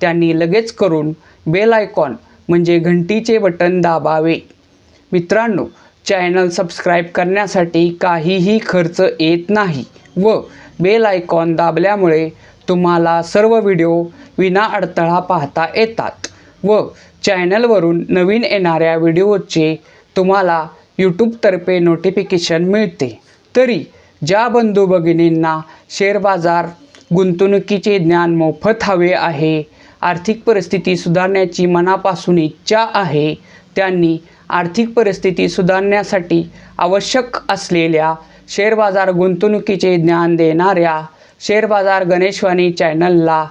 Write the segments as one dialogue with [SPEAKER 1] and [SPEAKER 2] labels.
[SPEAKER 1] त्यांनी लगेच करून बेल आयकॉन म्हणजे घंटीचे बटन दाबावे. मित्रांनो चॅनल सबस्क्राईब करण्यासाठी काहीही खर्च येत नाही व बेल आयकॉन दाबल्यामुळे तुम्हाला सर्व व्हिडिओ विना अडथळा पाहता येतात व चॅनलवरून नवीन येणाऱ्या व्हिडिओचे तुम्हाला यूट्यूबतर्फे नोटिफिकेशन मिळते. तरी ज्या बंधू भगिनींना शेअर बाजार गुंतवणुकीचे ज्ञान मोफत हवे आहे आर्थिक परिस्थिती सुधारण्याची मनापासून इच्छा आहे त्यांनी आर्थिक परिस्थिती सुधारण्यासाठी आवश्यक असलेल्या शेअर बाजार गुंतवणुकीचे ज्ञान देणाऱ्या शेअर बाजार गणेशवाणी चॅनलला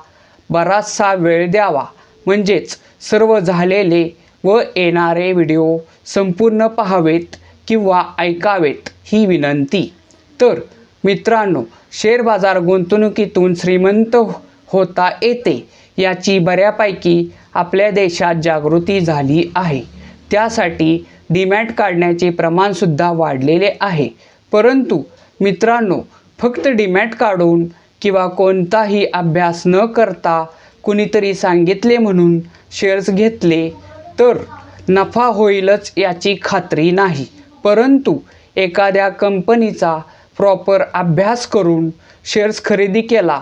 [SPEAKER 1] बराचसा वेळ द्यावा. म्हणजेच सर्व झालेले व येणारे व्हिडिओ संपूर्ण पाहावेत किंवा ऐकावेत ही विनंती. तर मित्रांनो शेअर बाजार गुंतवणुकीतून श्रीमंत होता येते. याची बऱ्यापैकी आपल्या देशात जागृती झाली आहे. त्यासाठी डीमॅट काढण्याचे प्रमाणसुद्धा वाढलेले आहे. परंतु मित्रांनो फक्त डीमॅट काढून किंवा कोणताही अभ्यास न करता कुणीतरी सांगितले म्हणून शेअर्स घेतले तर नफा होईलच याची खात्री नाही. परंतु एखाद्या कंपनीचा प्रॉपर अभ्यास करून शेअर्स खरेदी केला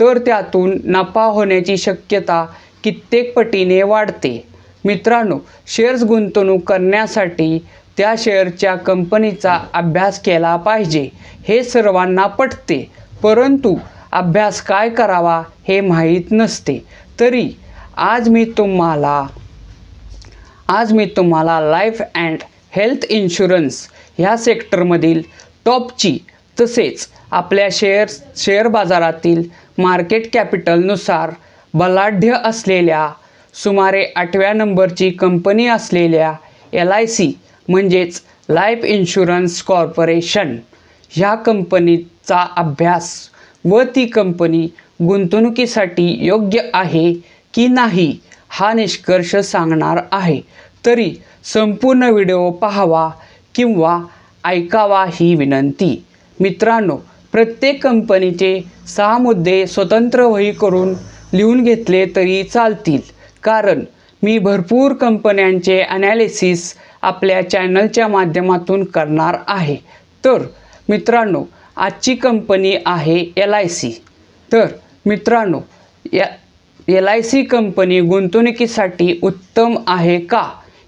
[SPEAKER 1] तर त्यातून नफा होण्याची शक्यता कित्येक पटीने वाढते. मित्रांनो शेअर्स गुंतवणूक करण्यासाठी त्या शेअरच्या कंपनीचा अभ्यास केला पाहिजे हे सर्वांना पटते. परंतु अभ्यास काय करावा हे माहीत नसते. तरी आज मी तुम्हाला आज मी तुम्हाला लाईफ अँड हेल्थ इन्शुरन्स ह्या सेक्टरमधील टॉपची तसेच आपल्या शेअर शेअर बाजारातील मार्केट कॅपिटलनुसार बलाढ्य असलेल्या सुमारे आठव्या नंबरची कंपनी असलेल्या एल आय सी म्हणजेच लाईफ इन्शुरन्स कॉर्पोरेशन ह्या कंपनीचा अभ्यास व ती कंपनी गुंतवणुकीसाठी योग्य आहे की नाही हा निष्कर्ष सांगणार आहे. तरी संपूर्ण व्हिडिओ पाहावा किंवा ऐकावा ही विनंती. मित्रांनो प्रत्येक कंपनीचे सहा मुद्दे स्वतंत्र वही करून लिहून घेतले तरी चालतील. कारण मी भरपूर कंपन्यांचे ॲनालिसिस आपल्या चॅनलच्या माध्यमातून करणार आहे. तर मित्रांनो आजची कंपनी आहे एल आय सी तर मित्रांनो या एल आय सी कंपनी गुंतवणुकीसाठी उत्तम आहे का?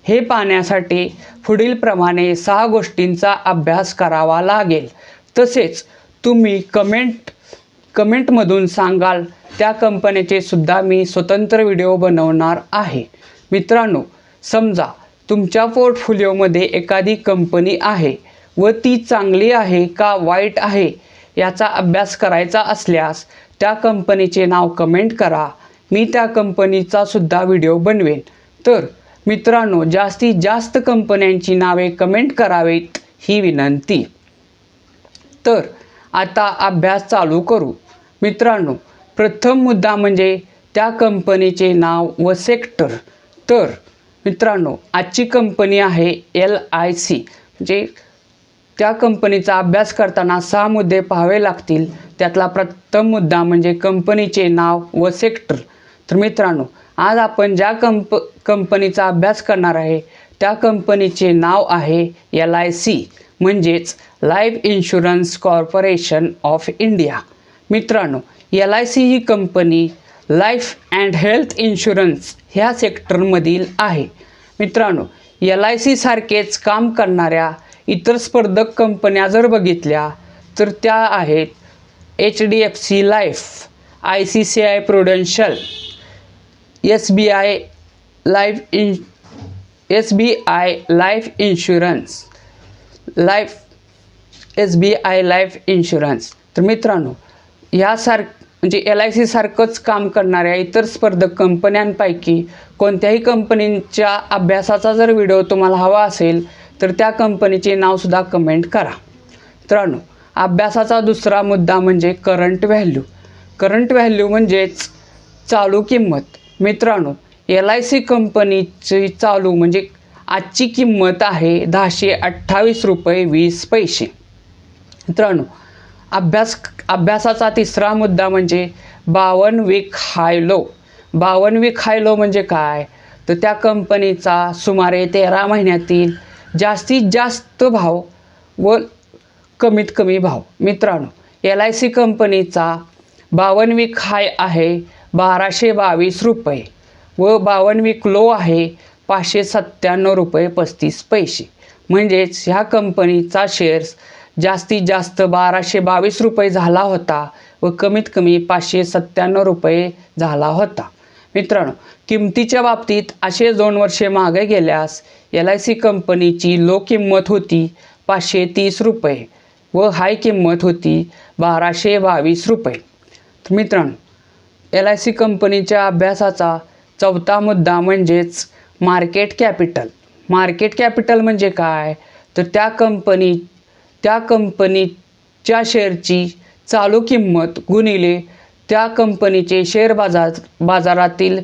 [SPEAKER 1] हे पाहण्यासाठी पुढीलप्रमाणे सहा गोष्टींचा अभ्यास करावा लागेल. तसेच तुम्ही कमेंट कमेंटमधून सांगाल. त्या कंपनीचे सुद्धा मी स्वतंत्र व्हिडिओ बनवणार आहे. मित्रांनो समजा तुमच्या पोर्टफोलिओमध्ये एखादी कंपनी आहे व ती चांगली आहे का वाईट आहे याचा अभ्यास करायचा असल्यास त्या कंपनीचे नाव कमेंट करा. मी त्या कंपनीचा सुद्धा व्हिडिओ बनवेन. तर मित्रांनो जास्तीत जास्त कंपन्यांची नावे कमेंट करावेत ही विनंती. तर आता अभ्यास चालू करू. मित्रांनो प्रथम मुद्दा म्हणजे त्या कंपनीचे नाव व सेक्टर तर मित्रांनो आजची कंपनी आहे एल आय सी म्हणजे त्या कंपनीचा अभ्यास करताना सहा मुद्दे पाहावे लागतील. त्यातला प्रथम मुद्दा म्हणजे कंपनीचे नाव व सेक्टर तर मित्रांनो आज आपण ज्या कंप कंपनीचा अभ्यास करणार आहे त्या कंपनीचे नाव आहे एल आय सी म्हणजेच life insurance corporation of India मित्रांनो L I C he company life and health insurance ह्या सेक्टरमधील आहे. मित्रांनो एल आय सी सारखेच काम करणाऱ्या इतर स्पर्धक कंपन्या जर बघितल्या तर त्या आहेत H D F C life I C C I prudential S B I life in S B I life insurance life S B I life insurance. तर मित्रांनो यासार म्हणजे एल आय सीसारखंच काम करणाऱ्या इतर स्पर्धक कंपन्यांपैकी कोणत्याही कंपनींच्या अभ्यासाचा जर व्हिडिओ तुम्हाला हवा असेल तर त्या कंपनीचे नावसुद्धा कमेंट करा. मित्रांनो अभ्यासाचा दुसरा मुद्दा म्हणजे करंट व्हॅल्यू करंट व्हॅल्यू म्हणजेच चालू किंमत. मित्रांनो एल आय सी कंपनीची चालू म्हणजे आजची किंमत आहे दहाशे अठ्ठावीस रुपये वीस पैसे. मित्रांनो अभ्यास अभ्यासाचा तिसरा मुद्दा म्हणजे बावन वीक हाय लो. बावन वीक हाय लो म्हणजे काय? तर त्या कंपनीचा सुमारे तेरा महिन्यातील जास्तीत जास्त भाव व कमीत कमी भाव. मित्रांनो एल आय सी कंपनीचा बावन वीक हाय आहे बाराशे बावीस रुपये व बावन वीक लो आहे पाचशे सत्त्याण्णव रुपये पस्तीस पैसे. म्हणजेच ह्या कंपनीचा शेअर्स जास्तीत जास्त बाराशे बावीस रुपये झाला होता व कमीत कमी पाचशे सत्त्याण्णव रुपये झाला होता. मित्रांनो किमतीच्या बाबतीत असे दोन वर्षे मागे गेल्यास एल आय सी कंपनीची लो किंमत होती पाचशे तीस रुपये व हाय किंमत होती बाराशे बावीस रुपये. तर मित्रांनो एल आय सी कंपनीच्या अभ्यासाचा चौथा मुद्दा म्हणजेच मार्केट कॅपिटल. मार्केट कॅपिटल म्हणजे काय? तर त्या कंपनी त्या कंपनीच्या शेअरची चालू किंमत गुणिले त्या कंपनीचे शेअर बाजार बाजारातील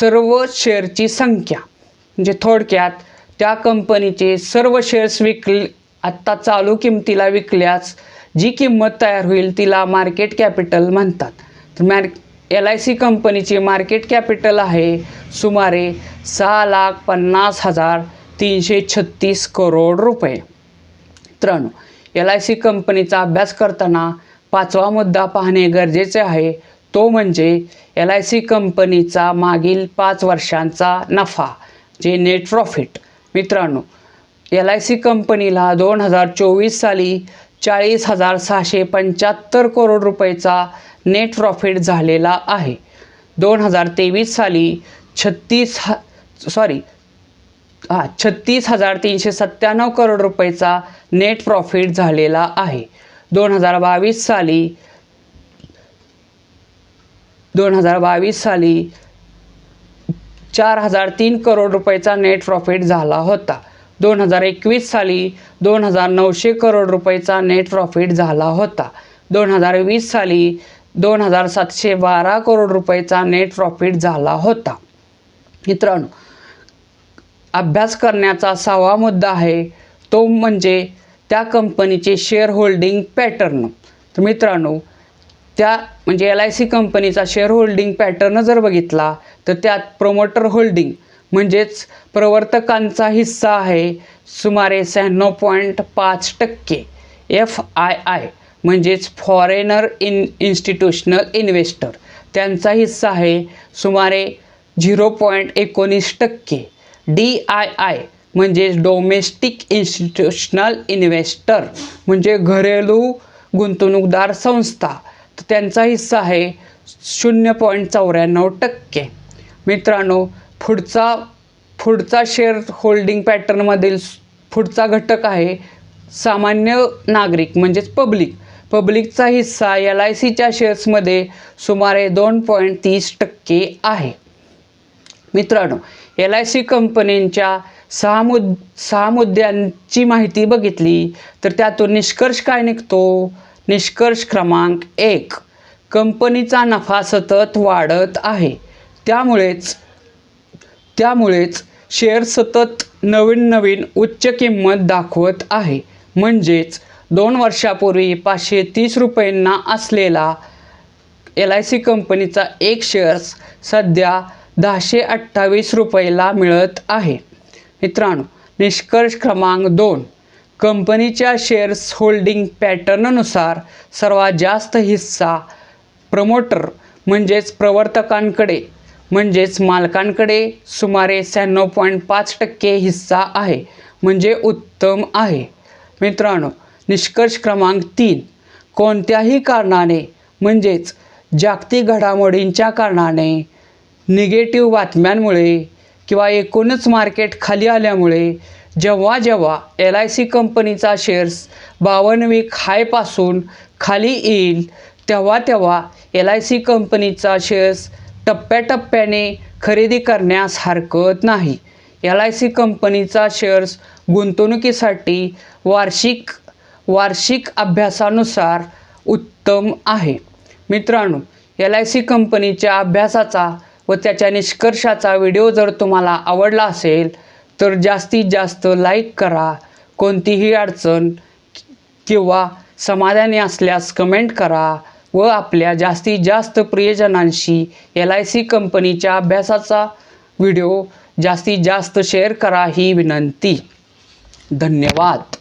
[SPEAKER 1] सर्व शेअरची संख्या. म्हणजे थोडक्यात त्या कंपनीचे सर्व शेअर्स विकले आत्ता चालू किमतीला विकल्यास जी किंमत तयार होईल तिला मार्केट कॅपिटल म्हणतात. तर मॅर एल आय सी कंपनीची मार्केट कॅपिटल आहे सुमारे सहा लाख पन्नास हजार तीनशे छत्तीस करोड रुपये. मित्रांनो एल आय सी कंपनीचा अभ्यास करताना पाचवा मुद्दा पाहणे गरजेचे आहे. तो म्हणजे एल आय सी कंपनीचा मागील पाच वर्षांचा नफा जे नेट प्रॉफिट मित्रांनो एल आय सी कंपनीला दोन हजार चोवीस साली चाळीस हजार सहाशे पंच्याहत्तर करोड रुपयेचा नेट प्रॉफिट झालेला आहे. दोन हजार तेवीस साली छत्तीस ह सॉरी हा छत्तीस हजार तीनशे सत्त्याण्णव करोड रुपयेचा नेट प्रॉफिट झालेला आहे. दोन हजार बावीस साली दोन हजार बावीस साली चार हजार तीन करोड रुपयेचा नेट प्रॉफिट झाला होता. दोन हजार एकवीस साली दोन हजार नऊशे करोड रुपयेचा नेट प्रॉफिट झाला होता. दोन हजार वीस साली दोन हजार सातशे बारा करोड रुपयेचा नेट प्रॉफिट झाला होता. मित्रांनो अभ्यास करण्याचा सहावा मुद्दा आहे तो म्हणजे त्या कंपनीचे शेअर होल्डिंग पॅटर्न तर मित्रांनो त्या म्हणजे एल आय सी कंपनीचा शेअर होल्डिंग पॅटर्न जर बघितला तर त्यात प्रोमोटर होल्डिंग म्हणजेच प्रवर्तकांचा हिस्सा आहे सुमारे शहाण्णव पॉईंट पाच टक्के एफ आय आय म्हणजेच फॉरेनर इन इन्स्टिट्यूशनल इन्व्हेस्टर त्यांचा हिस्सा आहे सुमारे झिरो पॉईंट एकोणीस टक्के डी आय आय म्हणजेच डोमेस्टिक इन्स्टिट्यूशनल इन्व्हेस्टर म्हणजे घरेलू गुंतवणूकदार संस्था. तर त्यांचा हिस्सा आहे शून्य पॉईंट चौऱ्याण्णव टक्के. मित्रांनो पुढचा पुढचा शेअर होल्डिंग पॅटर्नमधील पुढचा घटक आहे सामान्य नागरिक म्हणजेच पब्लिक पब्लिकचा हिस्सा एल आय सीच्या शेअर्समध्ये सुमारे दोन पॉईंट तीस टक्के आहे. मित्रांनो एल आय सी कंपनींच्या सहा मुद सहा मुद्द्यांची माहिती बघितली तर त्यातून निष्कर्ष काय निघतो? निष्कर्ष क्रमांक एक. कंपनीचा नफा सतत वाढत आहे. त्यामुळेच त्यामुळेच शेअर सतत नवीन नवीन उच्च किंमत दाखवत आहे. म्हणजेच दोन वर्षापूर्वी पाचशे तीस रुपयांना असलेला एल आय सी कंपनीचा एक शेअर्स सध्या दहाशे अठ्ठावीस रुपयाला मिळत आहे. मित्रांनो निष्कर्ष क्रमांक दोन. कंपनीच्या शेअर्स होल्डिंग पॅटर्ननुसार सर्वात जास्त हिस्सा प्रमोटर म्हणजेच प्रवर्तकांकडे म्हणजेच मालकांकडे सुमारे शहाण्णव पॉईंट पाच टक्के हिस्सा आहे म्हणजे उत्तम आहे. मित्रांनो निष्कर्ष क्रमांक तीन. कोणत्याही कारणाने म्हणजेच जागतिक घडामोडींच्या कारणाने निगेटिव्ह बातम्यांमुळे किंवा एकूणच मार्केट खाली आल्यामुळे जेव्हा जेव्हा एल आय सी कंपनीचा शेअर्स बावन्न वीक हायपासून खाली येईल तेव्हा तेव्हा एल आय सी कंपनीचा शेअर्स टप्प्याटप्प्याने खरेदी करण्यास हरकत नाही. एल आय सी कंपनीचा शेअर्स गुंतवणुकीसाठी वार्षिक वार्षिक अभ्यासानुसार उत्तम आहे. मित्रांनो एल आय सी कंपनीच्या अभ्यासाचा व त्याच्या निष्कर्षाचा व्हिडिओ जर तुम्हाला आवडला असेल तर जास्तीत जास्त लाईक करा. कोणतीही अडचण किंवा समाधानी असल्यास कमेंट करा. व आपल्या जास्तीत जास्त प्रियजनांशी एल आय सी कंपनीच्या अभ्यासाचा व्हिडिओ जास्तीत जास्त शेअर करा ही विनंती. धन्यवाद.